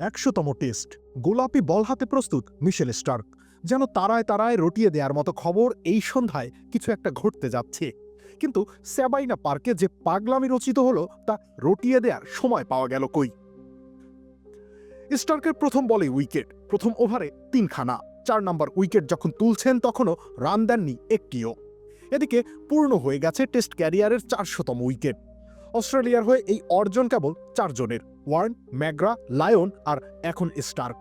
একশোতম test. গোলাপি বল হাতে প্রস্তুত মিশেল স্টার্ক, যেন তারায় তারায় রটিয়ে দেওয়ার মতো খবর এই সন্ধ্যায় কিছু একটা ঘটতে যাচ্ছে। কিন্তু স্যাবাইনা পার্কে যে পাগলামি রচিত হলো, তা রটিয়ে দেওয়ার সময় পাওয়া গেল কই? স্টার্কের প্রথম বলে উইকেট, প্রথম ওভারে তিনখানা, চার নম্বর উইকেট যখন তুলছেন তখনও রান দেননি একটিও। এদিকে পূর্ণ হয়ে গেছে টেস্ট ক্যারিয়ারের চারশোতম উইকেট। অস্ট্রেলিয়ার হয়ে এই অর্জন কেবল চারজনের, ওয়ার্ন, ম্যাগ্রা, লায়ন আর এখন স্টার্ক।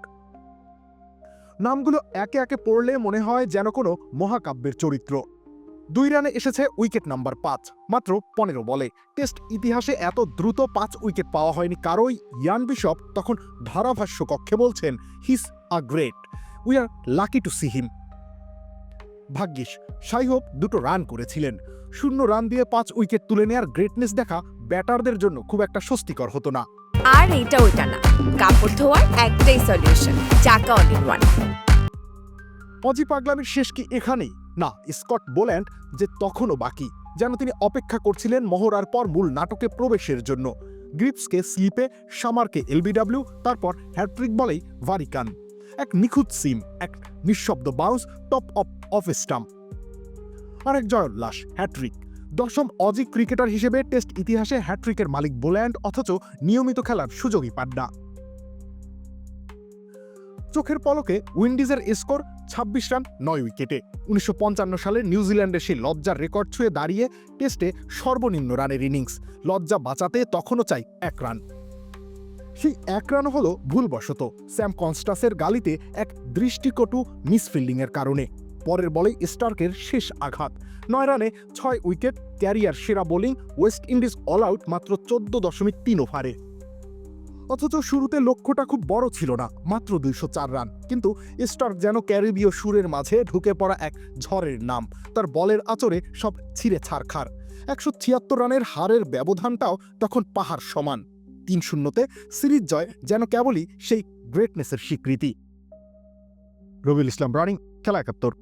নামগুলো একে একে পড়লে মনে হয় যেন কোনো মহাকাব্যের চরিত্র। দুই রানে এসেছে উইকেট নাম্বার পাঁচ, মাত্র পনেরো বলে। টেস্ট ইতিহাসে এত দ্রুত পাঁচ উইকেট পাওয়া হয়নি কারোই ইয়ান বিশপ তখন ধারাভাষ্য কক্ষে বলছেন he's a great we are lucky to see him ভাগ্যিস সাইহোপ দুটো রান করেছিলেন। শূন্য রান দিয়ে পাঁচ উইকেট তুলে নেয়ার গ্রেটনেস দেখা ব্যাটারদের জন্য খুব একটা স্বস্তিকর হতো না। আর এটা ওইটা না। কাপড় ধোয়ার একটাই সলিউশন চাকা অল ইন ওয়ান অজি পাগলামির শেষ কি এখানেই? না স্কট বোল্যান্ড যে তখনও বাকি যেন তিনি অপেক্ষা করছিলেন মহড়ার পর মূল নাটকে প্রবেশের জন্য। গ্রিপসকে স্লিপে সামারকে এলবিডাব্লিউ তারপর হ্যাট্রিক বলেই ভারিকান। এক নিখুঁত সিম এক নিঃশব্দ bounce top of off stump আরেক জয়োল্লাস হ্যাট্রিক দশম অজি ক্রিকেটার হিসেবে টেস্ট ইতিহাসে হ্যাট্রিকের মালিক বোল্যান্ড, অথচ নিয়মিত খেলার সুযোগই পান না। চোখের পলকে উইন্ডিজের স্কোর ছাব্বিশ রান, নয় উইকেটে। উনিশশো পঞ্চান্ন সালে নিউজিল্যান্ডের সেই লজ্জার রেকর্ড ছুঁয়ে দাঁড়িয়ে টেস্টে সর্বনিম্ন রানের ইনিংস। লজ্জা বাঁচাতে তখনও চাই এক রান। সেই এক রান হলো ভুলবশত। স্যাম কনস্টাসের গালিতে এক দৃষ্টিকটু মিসফিল্ডিংয়ের কারণে। পরের বলে স্টার্কের শেষ আঘাত। নয় রানে ছয় উইকেট, ক্যারিয়ার সেরা bowling, West Indies all out মাত্র চোদ্দ দশমিক তিন ওভারে। অথচ শুরুতে লক্ষ্যটা খুব বড় ছিল না, মাত্র দুইশো চার রান। কিন্তু স্টার্ক যেন ক্যারিবীয় সুরের মাঝে ঢুকে পড়া এক ঝড়ের নাম। তার বলের আচরে সব ছিঁড়ে ছাড়খার। একশো ছিয়াত্তর রানের হারের ব্যবধানটাও তখন পাহাড় সমান। তিন শূন্যতে সিরিজ জয় যেন কেবলই সেই গ্রেটনেসের স্বীকৃতি। রবিউল ইসলাম, রানিং, খেলা একাত্তর।